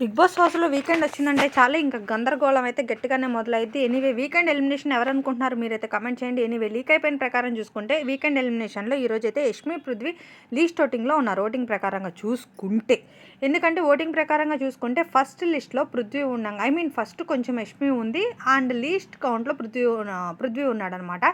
Big boss హౌస్లో weekend వచ్చిందంటే చాలా ఇంకా గందరగోళం అయితే గట్టిగానే మొదలైంది ఎనీవే వీకెండ్ ఎలిమినేషన్ ఎవరనుకుంటున్నారు మీరైతే కమెంట్ చేయండి. ఎనీవే లీక్ అయిపోయిన ప్రకారం చూసుకుంటే వీకెండ్ ఎలిమినేషన్లో ఈరోజు అయితే యష్మి పృథ్వీ లీస్ట్ ఓటింగ్లో ఉన్నారు ఓటింగ్ ప్రకారంగా చూసుకుంటే. ఎందుకంటే ఓటింగ్ ప్రకారంగా చూసుకుంటే ఫస్ట్ లిస్ట్లో పృథ్వీ ఉన్నాం ఐ మీన్ ఫస్ట్ కొంచెం యష్మి ఉంది. అండ్ లీస్ట్ కౌంట్లో పృథ్వీ పృథ్వీ ఉన్నాడనమాట.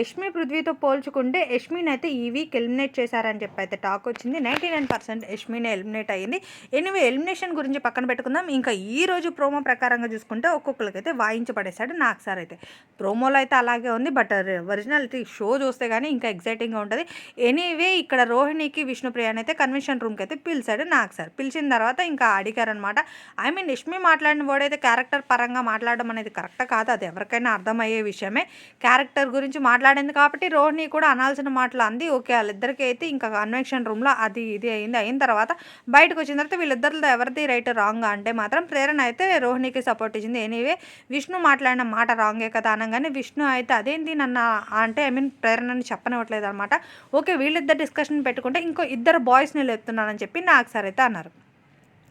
యష్మి పృథ్వీతో పోల్చుకుంటే యష్మిని అయితే ఈ వీక్ ఎలిమినేట్ చేశారని చెప్పి అయితే టాక్ వచ్చింది. నైంటీ నైన్ పర్సెంట్ యష్మిని ఎలిమినేట్ అయ్యింది. ఎనీవే ఎలిమినేషన్ గురించి పక్కన పెట్టుకుందాం. ఇంకా ఈ రోజు ప్రోమో ప్రకారంగా చూసుకుంటే ఒక్కొక్కరికి అయితే వాయించబడేశాడు నాకు సార్ అయితే. ప్రోమోలో అయితే అలాగే ఉంది. బట్ ఒరిజినాలిటీ షో చూస్తే కానీ ఇంకా ఎగ్జైటింగ్గా ఉంటుంది. ఎనీవే ఇక్కడ రోహిణికి విష్ణుప్రియాని అయితే కన్వెన్షన్ రూమ్కి అయితే పిలిచాడు నాకు సార్. పిలిచిన తర్వాత ఇంకా అడిగారనమాట ఐ మీన్ లక్ష్మి మాట్లాడిన వాడైతే క్యారెక్టర్ పరంగా మాట్లాడడం అనేది కరెక్ట్ కాదు? అది ఎవరికైనా అర్థమయ్యే విషయమే. క్యారెక్టర్ గురించి మాట్లాడింది కాబట్టి రోహిణి కూడా అనాల్సిన మాటలు అంది. ఓకే వాళ్ళిద్దరికీ అయితే ఇంకా కన్వెన్షన్ రూమ్లో అది ఇది అయింది. అయిన తర్వాత బయటకు వచ్చిన తర్వాత వీళ్ళిద్దరిలో ఎవరిది రైట్ రాంగ్ అంటే మాత్రం ప్రేరణ అయితే రోహిణికి సపోర్ట్ ఇచ్చింది. ఎనీవే విష్ణు మాట్లాడిన మాట రాంగే కదా అనగానే విష్ణు అయితే అదేంటి నన్ను అంటే ఐ మీన్ ప్రేరణని చెప్పనివ్వట్లేదు అనమాట ఓకే వీళ్ళిద్దరు డిస్కషన్ పెట్టుకుంటే ఇంకో ఇద్దరు బాయ్స్ని లేపుతున్నానని చెప్పి నాకు సార్ అయితే అన్నారు.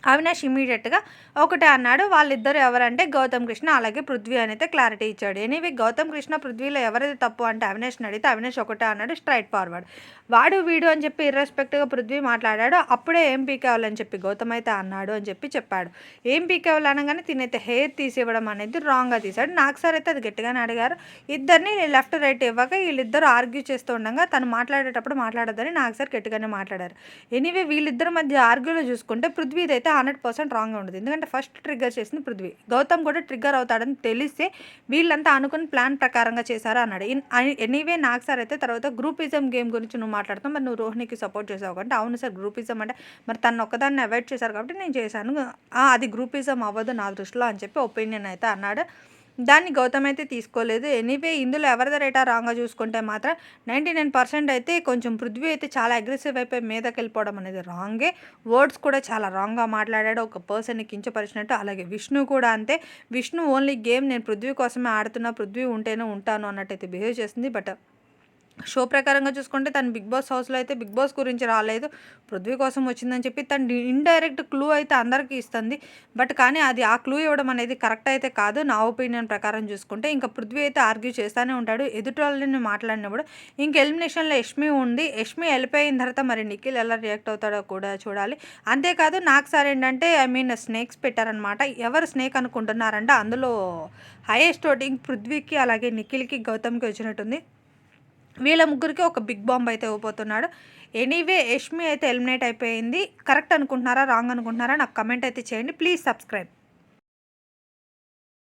అవినాష్ ఇమీడియట్గా ఒకటే అన్నాడు. వాళ్ళిద్దరు ఎవరంటే గౌతమ్ కృష్ణ అలాగే పృథ్వీ అని అయితే క్లారిటీ ఇచ్చాడు. ఎనీవే గౌతమ్ కృష్ణ పృథ్వీలో ఎవరైతే తప్పు అంటే అవినాష్ని అడిగితే అవినాష్ ఒకటే అన్నాడు స్ట్రైట్ ఫార్వర్డ్. వాడు వీడు అని చెప్పి ఇర్రెస్పెక్ట్గా పృథ్వీ మాట్లాడాడు. అప్పుడే ఏం పీకేవాలని చెప్పి గౌతమ్ అయితే అన్నాడు అని చెప్పి చెప్పాడు. ఏం పీకేవాలి అనగానే తినైతే హెయిర్ తీసివ్వడం అనేది రాంగ్గా తీశాడు. నాకు సార్ అయితే అది గట్టిగానే అడిగారు. ఇద్దరిని లెఫ్ట్ రైట్ ఇవ్వక వీళ్ళిద్దరు ఆర్గ్యూ చేస్తూ ఉండగా తను మాట్లాడేటప్పుడు మాట్లాడదని నాకు సార్ గట్టిగానే మాట్లాడారు. ఎనీవే వీళ్ళిద్దరి మధ్య ఆర్గ్యూలో చూసుకుంటే పృథ్వీదైతే హండ్రెడ్ పర్సెంట్ రాంగ్గా ఉండదు. ఎందుకంటే ఫస్ట్ ట్రిగ్గర్ చేసింది పృథ్వీ. గౌతమ్ కూడా ట్రిగ్గర్ అవుతాడని తెలిస్తే వీళ్ళంతా అనుకుని ప్లాన్ ప్రకారంగా చేశారు అన్నాడు. ఎనీవే నాకు సార్ అయితే తర్వాత గ్రూపిజం గేమ్ గురించి నువ్వు మాట్లాడుతావు మరి నువ్వు రోహిణికి సపోర్ట్ చేసావు అంటే అవును సార్ గ్రూపిజం అంటే మరి తను ఒక్కదాన్ని అవాయిడ్ చేశారు కాబట్టి నేను చేశాను. అది గ్రూపిజం అవ్వదు నా దృష్టిలో అని చెప్పి ఒపీనియన్ అయితే అన్నాడు. దాన్ని గౌతమ్ అయితే తీసుకోలేదు. ఎనీవే ఇందులో ఎవరిది రేటా రాంగ్గా చూసుకుంటే మాత్రం నైంటీ నైన్ పర్సెంట్ అయితే కొంచెం పృథ్వీ అయితే చాలా అగ్రెసివ్ అయిపోయి మీదకి వెళ్ళిపోవడం అనేది రాంగే వర్డ్స్ కూడా చాలా రాంగ్గా మాట్లాడాడు. ఒక పర్సన్ని కించపరిచినట్టు అలాగే విష్ణు కూడా అంతే. విష్ణు ఓన్లీ గేమ్ నేను పృథ్వీ కోసమే ఆడుతున్నా పృథ్వీ ఉంటేనే ఉంటాను అన్నట్టు అయితే బిహేవ్ చేసింది బట్ షో ప్రకారంగా చూసుకుంటే తను బిగ్ బాస్ హౌస్లో అయితే బిగ్ బాస్ గురించి రాలేదు. పృథ్వీ కోసం వచ్చిందని చెప్పి తను ఇండైరెక్ట్ క్లూ అయితే అందరికీ ఇస్తుంది. బట్ కానీ అది ఆ క్లూ ఇవ్వడం అనేది కరెక్ట్ అయితే కాదు. నా ఒపీనియన్ ప్రకారం చూసుకుంటే ఇంకా పృథ్వీ అయితే ఆర్గ్యూ చేస్తూనే ఉంటాడు. ఎదుటి వాళ్ళని మాట్లాడినప్పుడు ఇంక ఎలిమినేషన్లో యష్మి ఉంది. యష్మి వెళ్ళిపోయిన తర్వాత మరి నిఖిల్ ఎలా రియాక్ట్ అవుతాడో కూడా చూడాలి. అంతేకాదు నాకు సార్ ఏంటంటే ఐ మీన్ స్నేక్స్ పెట్టారనమాట ఎవరు స్నేక్ అనుకుంటున్నారంటే అందులో హైయెస్ట్ ఓటింగ్ పృథ్వీకి అలాగే నిఖిల్కి గౌతమ్కి వచ్చినట్టుంది. వీళ్ళ ముగ్గురికి ఒక బిగ్ బాంబ్ అయితే ఇవ్వబోతున్నాడు. ఎనీవే యష్మి అయితే ఎలిమినేట్ అయిపోయింది. కరెక్ట్ అనుకుంటున్నారా? రాంగ్ అనుకుంటున్నారా? నాకు కమెంట్ అయితే చేయండి. Please subscribe.